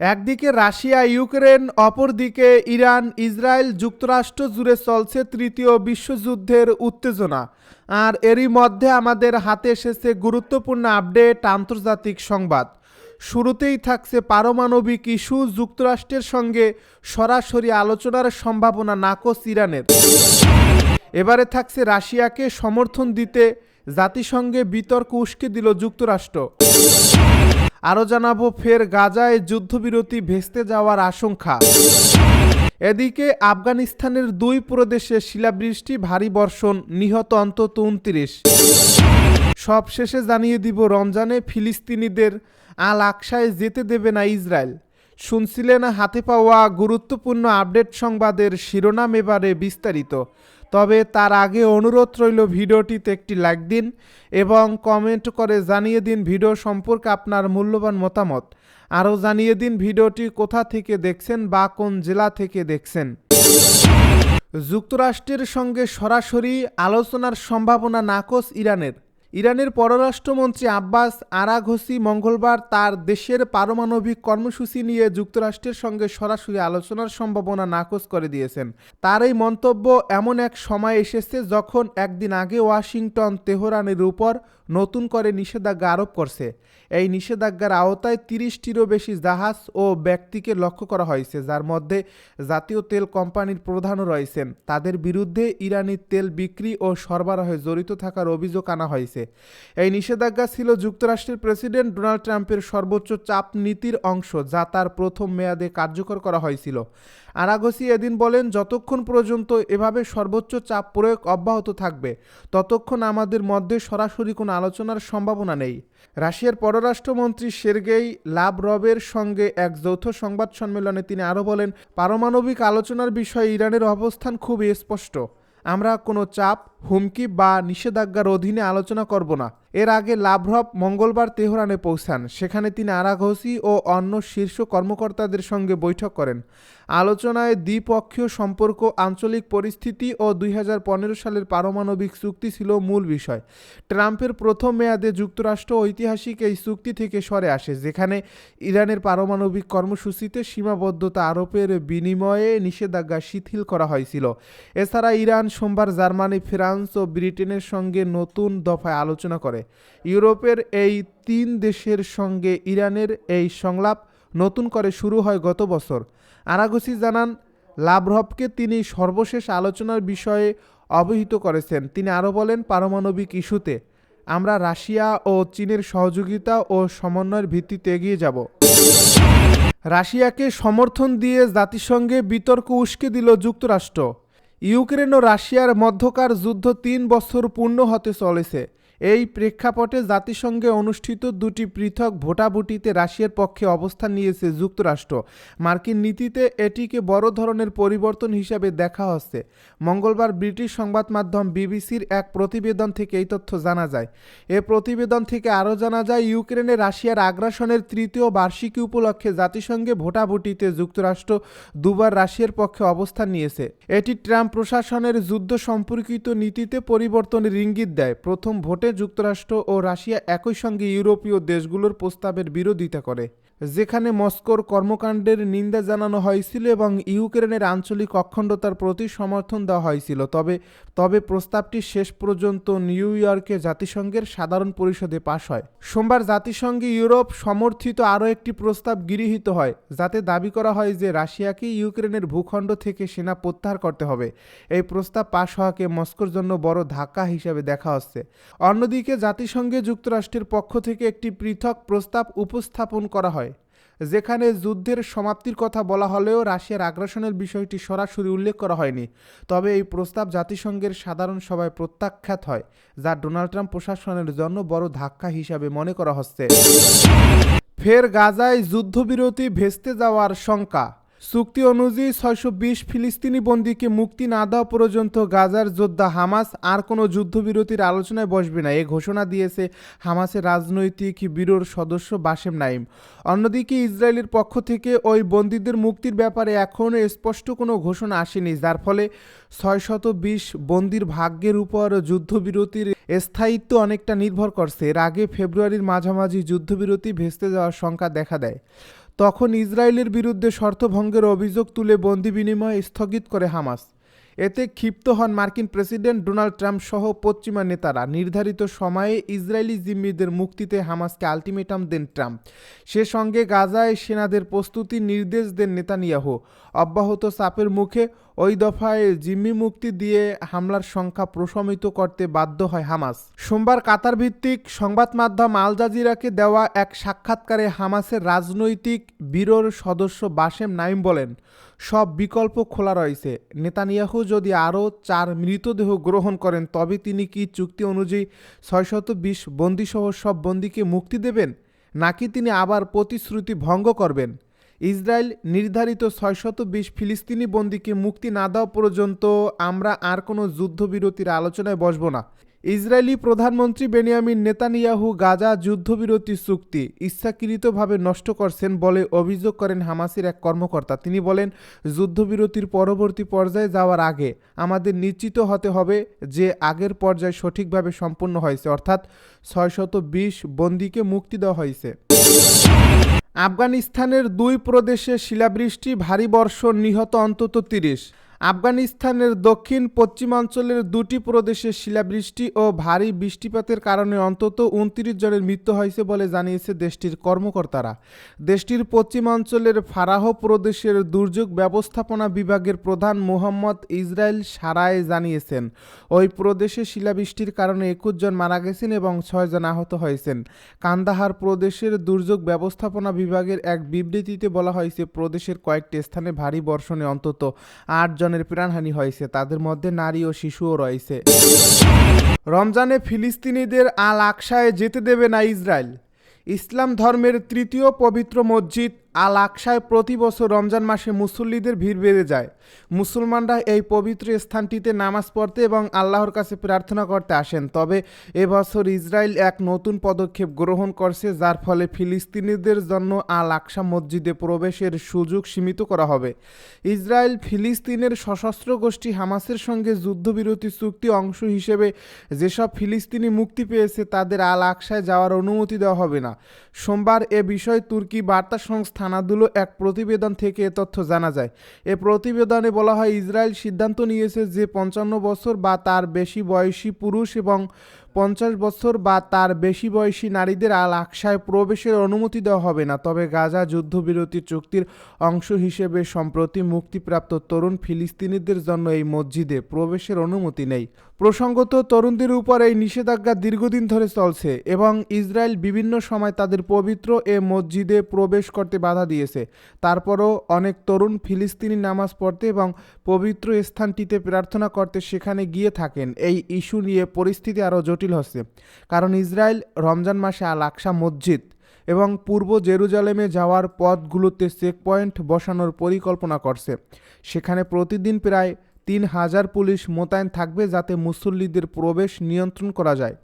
একদিকে Russia, Ukraine, অপরদিকে Iran, Israel যুক্তরাষ্ট্র জুড়ে চলছে তৃতীয় বিশ্বযুদ্ধের উত্তেজনা। আর এরই মধ্যে আমাদের হাতে এসেছে গুরুত্বপূর্ণ আপডেট, আন্তর্জাতিক সংবাদ। শুরুতেই থাকছে পারমাণবিক ইস্যু, যুক্তরাষ্ট্রের সঙ্গে সরাসরি আলোচনার সম্ভাবনা নাকচ ইরানের। এবারে থাকছে রাশিয়াকে সমর্থন দিতে জাতিসংঘে বিতর্ক উস্কে দিল যুক্তরাষ্ট্র। আরও জানাব, ফের গাজায় যুদ্ধবিরতি ভেস্তে যাওয়ার আশঙ্কা। এদিকে আফগানিস্তানের দুই প্রদেশে শিলাবৃষ্টি, ভারী বর্ষণ, নিহত অন্তত উনত্রিশ। সবশেষে জানিয়ে দিব, রমজানে ফিলিস্তিনিদের আল আকসায় যেতে দেবে না ইসরায়েল। শুনছিলেন হাতে পাওয়া গুরুত্বপূর্ণ আপডেট সংবাদের শিরোনাম এবারে বিস্তারিত। তবে তার আগে অনুরোধ রইল ভিডিওটিতে একটি লাইক দিন এবং কমেন্ট করে জানিয়ে দিন ভিডিও সম্পর্কে আপনার মূল্যবান মতামত। আরও জানিয়ে দিন ভিডিওটি কোথা থেকে দেখছেন বা কোন জেলা থেকে দেখছেন। যুক্তরাষ্ট্রের সঙ্গে সরাসরি আলোচনার সম্ভাবনা নাকচ ইরানের। ইরানের পররাষ্ট্রমন্ত্রী আব্বাস আরাঘসি মঙ্গলবার তার দেশের পারমাণবিক কর্মসূচি নিয়ে যুক্তরাষ্ট্রের সঙ্গে সরাসরি আলোচনার সম্ভাবনা নাকচ করে দিয়েছেন। তার এই মন্তব্য এমন এক সময় এসেছে যখন একদিন আগে ওয়াশিংটন, তেহরানের উপর নতুন করে নিষেধাজ্ঞা আরোপ করছে। এই নিষেধাজ্ঞার আওতায় তিরিশটিরও বেশি জাহাজ ও ব্যক্তিকে লক্ষ্য করা হয়েছে, যার মধ্যে জাতীয় তেল কোম্পানির প্রধানও রয়েছেন। তাদের বিরুদ্ধে ইরানি তেল বিক্রি ও সরবরাহে জড়িত থাকার অভিযোগ আনা হয়েছে। এই নিষেধাজ্ঞা ছিল যুক্তরাষ্ট্রের প্রেসিডেন্ট ডোনাল্ড ট্রাম্পের সর্বোচ্চ চাপ নীতির অংশ, যা তার প্রথম মেয়াদে কার্যকর করা হয়েছিল। আরাগসি এদিন বলেন, যতক্ষণ পর্যন্ত এভাবে সর্বোচ্চ চাপ প্রয়োগ অব্যাহত থাকবে, ততক্ষণ আমাদের মধ্যে সরাসরি কোনো আলোচনার সম্ভাবনা নেই। রাশিয়ার পররাষ্ট্রমন্ত্রী সের্গেই লাভরবের সঙ্গে এক যৌথ সংবাদ সম্মেলনে তিনি আরও বলেন, পারমাণবিক আলোচনার বিষয়ে ইরানের অবস্থান খুবই স্পষ্ট। আমরা কোনো চাপ হুমকি বা নিষেধাজ্ঞার অধীনে আলোচনা করব না। এর আগে লাভরভ মঙ্গলবার তেহরানে পৌঁছান। সেখানে তিনি আরাঘসি ও অন্য শীর্ষ কর্মকর্তাদের সঙ্গে বৈঠক করেন। আলোচনায় দ্বিপক্ষীয় সম্পর্ক, আঞ্চলিক পরিস্থিতি ও দুই হাজার পনেরো সালের পারমাণবিক চুক্তি ছিল মূল বিষয়। ট্রাম্পের প্রথম মেয়াদে যুক্তরাষ্ট্র ঐতিহাসিক এই চুক্তি থেকে সরে আসে, যেখানে ইরানের পারমাণবিক কর্মসূচিতে সীমাবদ্ধতা আরোপের বিনিময়ে নিষেধাজ্ঞা শিথিল করা হয়েছিল। এছাড়া ইরান সোমবার জার্মানি, ফ্রান্স ও ব্রিটেনের সঙ্গে নতুন দফায় আলোচনা করে। ইউরোপের এই তিন দেশের সঙ্গে ইরানের এই সংলাপ নতুন করে শুরু হয় গত বছর। আরাগসি জানান, লাভরভকে তিনি সর্বশেষ আলোচনার বিষয়ে অবহিত করেছেন। তিনি আরও বলেন, পারমাণবিক ইস্যুতে আমরা রাশিয়া ও চীনের সহযোগিতা ও সমন্বয়ের ভিত্তিতে এগিয়ে যাব। রাশিয়াকে সমর্থন দিয়ে জাতিসংঘে বিতর্ক উস্কে দিল যুক্তরাষ্ট্র। ইউক্রেন ও রাশিয়ার মধ্যকার যুদ্ধ তিন বছর পূর্ণ হতে চলেছে। এই প্রেক্ষাপটে জাতিসংঘে অনুষ্ঠিত দুটি পৃথক ভোটাভুটিতে রাশিয়ার পক্ষে অবস্থান নিয়েছে যুক্তরাষ্ট্র। মার্কিন নীতিতে এটিকে বড় ধরনের পরিবর্তন হিসাবে দেখা হচ্ছে। মঙ্গলবার ব্রিটিশ সংবাদ মাধ্যম বিবিসির এক প্রতিবেদন থেকে এই তথ্য জানা যায়। এ প্রতিবেদন থেকে আরও জানা যায়, ইউক্রেনে রাশিয়ার আগ্রাসনের তৃতীয় বার্ষিকী উপলক্ষে জাতিসংঘে ভোটাভুটিতে যুক্তরাষ্ট্র দুবার রাশিয়ার পক্ষে অবস্থান নিয়েছে। এটি ট্রাম্প প্রশাসনের যুদ্ধ সম্পর্কিত নীতিতে পরিবর্তনের ইঙ্গিত দেয়। প্রথম ভোটে যুক্তরাষ্ট্র ও রাশিয়া একই সঙ্গে ইউরোপীয় দেশগুলোর প্রস্তাবের বিরোধিতা করে। যেখানে মস্কোর কর্মকাণ্ডের নিন্দা জানানো হয়েছিল এবং ইউক্রেনের আঞ্চলিক অখণ্ডতার প্রতি সমর্থন দেওয়া হয়েছিল। তবে তবে প্রস্তাবটি শেষ পর্যন্ত নিউ ইয়র্কে জাতিসংঘের সাধারণ পরিষদে পাশ হয়। সোমবার জাতিসংঘে ইউরোপ সমর্থিত আরও একটি প্রস্তাব গৃহীত হয়, যাতে দাবি করা হয় যে রাশিয়াকে ইউক্রেনের ভূখণ্ড থেকে সেনা প্রত্যাহার করতে হবে। এই প্রস্তাব পাশ হওয়াকে মস্কোর জন্য বড় ধাক্কা হিসাবে দেখা হচ্ছে। অন্যদিকে, জাতিসংঘে যুক্তরাষ্ট্রের পক্ষ থেকে একটি পৃথক প্রস্তাব উপস্থাপন করা হয়। যেখানে যুদ্ধের সমাপ্তির কথা বলা হলেও রাশিয়ার আগ্রাসনের বিষয়টি সরাসরি উল্লেখ করা হয়নি। তবে এই প্রস্তাব জাতিসংঘের সাধারণ সভায় প্রত্যাখ্যাত হয়, যা ডোনাল্ড ট্রাম্প প্রশাসনের জন্য বড় ধাক্কা হিসাবে মনে করা হচ্ছে। ফের গাজায় যুদ্ধবিরতি ভেস্তে যাওয়ার শঙ্কা। চুক্তি অনুযায়ী ছয়শো বিশ ফিলিস্তিনি বন্দীকে মুক্তি না দেওয়া পর্যন্ত গাজার যোদ্ধা হামাস আর কোনো যুদ্ধবিরতির আলোচনায় বসবে না। এ ঘোষণা দিয়েছে হামাসের রাজনৈতিক ব্যুরোর সদস্য বাসেম নাইম অন্যদিকে ইসরায়েলের পক্ষ থেকে ওই বন্দীদের মুক্তির ব্যাপারে এখনও স্পষ্ট কোনো ঘোষণা আসেনি, যার ফলে ছয়শত বিশ বন্দির ভাগ্যের উপর যুদ্ধবিরতির স্থায়িত্ব অনেকটা নির্ভর করছে। এর আগে ফেব্রুয়ারির মাঝামাঝি যুদ্ধবিরতি ভেস্তে যাওয়ার শঙ্কা দেখা দেয়। তখন ইসরায়েলের বিরুদ্ধে শর্তভঙ্গের অভিযোগ তুলে বন্দি বিনিময় স্থগিত করে হামাস। এতে ক্ষিপ্ত হন মার্কিন প্রেসিডেন্ট ডোনাল্ড ট্রাম্প সহ পশ্চিমা নেতারা। নির্ধারিত সময়ে ইসরায়েলি জিম্মিদের মুক্তিতে হামাসকে আলটিমেটাম দেন ট্রাম্প। সে সঙ্গে গাজায় সেনাদের প্রস্তুতি নির্দেশ দেন নেতানিয়াহ। অব্যাহত চাপের মুখে ওই দফায় জিম্মি মুক্তি দিয়ে হামলার সংখ্যা প্রশমিত করতে বাধ্য হয় হামাস। সোমবার কাতার ভিত্তিক সংবাদ মাধ্যম আল জাজিরাকে দেওয়া এক সাক্ষাৎকারে হামাসের রাজনৈতিক ব্যুরোর সদস্য বাসেম নাইম বলেন, সব বিকল্প খোলা রয়েছে। নেতানিয়াহু যদি আরও চার মৃতদেহ গ্রহণ করেন, তবে তিনি কি চুক্তি অনুযায়ী ছয়শত বিশ বন্দিসহ সব বন্দিকে মুক্তি দেবেন? নাকি তিনি আবার প্রতিশ্রুতি ভঙ্গ করবেন? ইসরায়েল নির্ধারিত ছয়শত বিশ ফিলিস্তিনি বন্দীকে মুক্তি না দেওয়া পর্যন্ত আমরা আর কোনো যুদ্ধবিরতির আলোচনায় বসব না। ইসরায়েলি প্রধানমন্ত্রী বেনিয়ামিন নেতানিয়াহু গাজা যুদ্ধবিরতি চুক্তি ইচ্ছাকৃতভাবে নষ্ট করছেন বলে অভিযোগ করেন হামাসের এক কর্মকর্তা। তিনি বলেন, যুদ্ধবিরতির পরবর্তী পর্যায়ে যাওয়ার আগে আমাদের নিশ্চিত হতে হবে যে আগের পর্যায় সঠিকভাবে সম্পন্ন হয়েছে, অর্থাৎ ছয়শত বিশ বন্দীকে মুক্তি দেওয়া হয়েছে। আফগানিস্তানের দুই প্রদেশে শিলাবৃষ্টি ভারী বর্ষণ নিহত অন্তত তিরিশ। আফগানিস্তানের দক্ষিণ পশ্চিমাঞ্চলের দুটি প্রদেশে শিলাবৃষ্টি ও ভারী বৃষ্টিপাতের কারণে অন্তত উনত্রিশ জনের মৃত্যু হয়েছে বলে জানিয়েছে দেশটির কর্মকর্তারা। দেশটির পশ্চিমাঞ্চলের ফারাহ প্রদেশের দুর্যোগ ব্যবস্থাপনা বিভাগের প্রধান মোহাম্মদ ইসরায়েল সারায় জানিয়েছেন, ওই প্রদেশে শিলাবৃষ্টির কারণে একুশ জন মারা গেছেন এবং ছয় জন আহত হয়েছেন। কান্দাহার প্রদেশের দুর্যোগ ব্যবস্থাপনা বিভাগের এক বিবৃতিতে বলা হয়েছে, প্রদেশের কয়েকটি স্থানে ভারী বর্ষণে অন্তত আট জনের প্রাণহানি হয়েছে। তাদের মধ্যে নারী ও শিশুও রয়েছে। রমজানে ফিলিস্তিনিদের আল আকসায় যেতে দেবে না ইসরায়েল। ইসলাম ধর্মের তৃতীয় পবিত্র মসজিদ আল আকসায় প্রতি বছর রমজান মাসে মুসল্লিদের ভিড় বেড়ে যায়। মুসলমানরা এই পবিত্র স্থানটিতে নামাজ পড়তে এবং আল্লাহর কাছে প্রার্থনা করতে আসেন। তবে এবছর ইসরায়েল এক নতুন পদক্ষেপ গ্রহণ করছে, যার ফলে ফিলিস্তিনিদের জন্য আল আকসা মসজিদে প্রবেশের সুযোগ সীমিত করা হবে। ইসরায়েল ফিলিস্তিনের সশস্ত্র গোষ্ঠী হামাসের সঙ্গে যুদ্ধবিরতি চুক্তি অংশ হিসেবে যেসব ফিলিস্তিনি মুক্তি পেয়েছে, তাদের আল আকসায় যাওয়ার অনুমতি দেওয়া হবে না। সোমবার এ বিষয়ে তুর্কি বার্তা সংস্থা আনাদুলো এক প্রতিবেদন থেকে এ তথ্য জানা যায়। এ প্রতিবেদনে বলা হয়, ইসরায়েল সিদ্ধান্ত নিয়েছে যে পঞ্চান্ন বছর বা তার বেশি বয়সী পুরুষ এবং পঞ্চাশ বছর বা তার বেশি বয়সী নারীদের আল আকসায় প্রবেশের অনুমতি দেওয়া হবে না। তবে গাজা যুদ্ধবিরতি চুক্তির অংশ হিসেবে সম্প্রতি মুক্তিপ্রাপ্ত তরুণ ফিলিস্তিনিদের জন্য এই মসজিদে প্রবেশের অনুমতি নেই। প্রসঙ্গত, তরুণদের উপর এই নিষেধাজ্ঞা দীর্ঘদিন ধরে চলছে এবং ইসরায়েল বিভিন্ন সময় তাদের পবিত্র এ মসজিদে প্রবেশ করতে বাধা দিয়েছে। তারপরও অনেক তরুণ ফিলিস্তিনি নামাজ পড়তে এবং পবিত্র স্থানটিতে প্রার্থনা করতে সেখানে গিয়ে থাকেন। এই ইস্যু নিয়ে পরিস্থিতি আরও জটিল হচ্ছে। কারণ ইসরায়েল রমজান মাসে আল আকসা মসজিদ এবং পূর্ব জেরুজালেমে যাওয়ার পথগুলোতে চেকপয়েন্ট বসানোর পরিকল্পনা করছে। সেখানে প্রতিদিন প্রায় তিন হাজার পুলিশ মোতায়েন থাকবে যাতে মুসল্লিদের প্রবেশ নিয়ন্ত্রণ করা যায়।